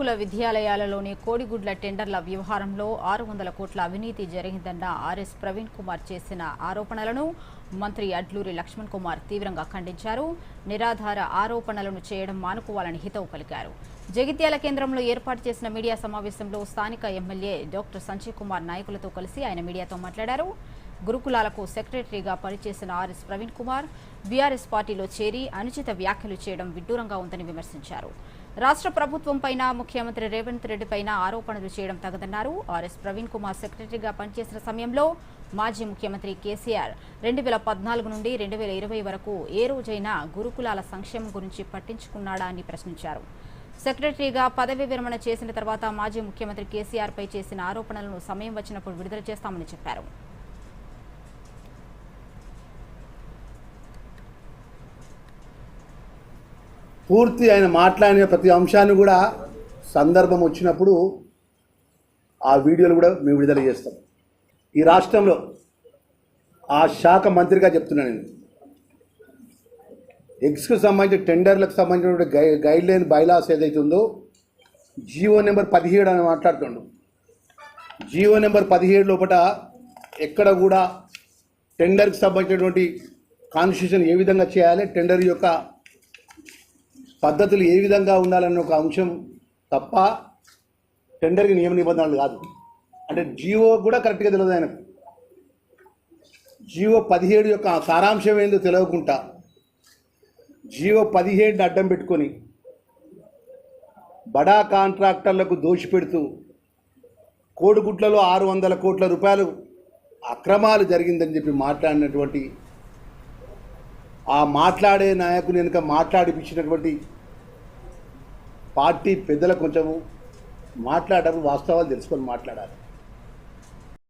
గురుకుల విద్యాలయాలలోని కోడిగుడ్ల టెండర్ల వ్యవహారంలో ఆరు వందల కోట్ల అవినీతి జరిగిందన్న ఆర్ఎస్ ప్రవీణ్ కుమార్ చేసిన ఆరోపణలను మంత్రి అడ్లూరి లక్ష్మణ్ కుమార్ తీవ్రంగా ఖండించారు. నిరాధార ఆరోపణలను చేయడం మానుకోవాలని హితవు పలికారు. జగిత్యాల కేంద్రంలో ఏర్పాటు చేసిన మీడియా సమావేశంలో స్థానిక ఎమ్మెల్యే డాక్టర్ సంజయ్ కుమార్ నాయకులతో కలిసి ఆయన మీడియాతో మాట్లాడారు. గురుకులాలకు సెక్రటరీగా పనిచేసిన ఆర్ఎస్ ప్రవీణ్ కుమార్ బీఆర్ఎస్ పార్టీలో చేరి అనుచిత వ్యాఖ్యలు చేయడం విడ్డూరంగా ఉందని విమర్శించారు. రాష్ట్ర ప్రభుత్వంపైన ముఖ్యమంత్రి రేవంత్ రెడ్డి పైన ఆరోపణలు చేయడం తగదన్నారు. ఆర్ఎస్ ప్రవీణ్ కుమార్ సెక్రటరీగా పనిచేసిన సమయంలో మాజీ ముఖ్యమంత్రి కేసీఆర్ రెండు వేల పద్నాలుగు నుండి రెండు వేల ఇరవై వరకు ఏ రోజైనా గురుకులాల సంక్షేమం గురించి పట్టించుకున్నాడా అని ప్రశ్నించారు. సెక్రటరీగా పదవి విరమణ చేసిన తర్వాత మాజీ ముఖ్యమంత్రి కేసీఆర్పై చేసిన ఆరోపణలను సమయం వచ్చినప్పుడు విడుదల చేస్తామని చెప్పారు. పూర్తి ఆయన మాట్లాడిన ప్రతి అంశాన్ని కూడా సందర్భం వచ్చినప్పుడు ఆ వీడియోలు కూడా మేము విడుదల చేస్తాం. ఈ రాష్ట్రంలో ఆ శాఖ మంత్రిగా చెప్తున్నాను నేను. ఎగ్స్కు సంబంధించిన టెండర్లకు సంబంధించిన గై గైడ్ లైన్ బైలాస్ ఏదైతే ఉందో జియో నెంబర్ పదిహేడు అని మాట్లాడుతుండు. జియో నెంబర్ పదిహేడు లోపల ఎక్కడ కూడా టెండర్కి సంబంధించినటువంటి కాన్స్టిట్యూషన్ ఏ విధంగా చేయాలి టెండర్ యొక్క పద్ధతులు ఏ విధంగా ఉండాలన్న ఒక అంశం తప్ప టెండర్కి నియమ నిబంధనలు కాదు. అంటే జియో కూడా కరెక్ట్గా తెలియదు ఆయనకు. జియో పదిహేడు యొక్క సారాంశం ఏందో తెలియకుండా జియో పదిహేడుని అడ్డం పెట్టుకొని బడా కాంట్రాక్టర్లకు దోషిపెడుతూ కోడిగుడ్లలో ఆరు వందల కోట్ల రూపాయలు అక్రమాలు జరిగిందని చెప్పి మాట్లాడినటువంటి ఆ మాట్లాడే నాయకుని వెనుక మాట్లాడిపించినటువంటి పార్టీ పెద్దలు కొంచెము మాట్లాడటం వాస్తవాలు తెలుసుకొని మాట్లాడాలి.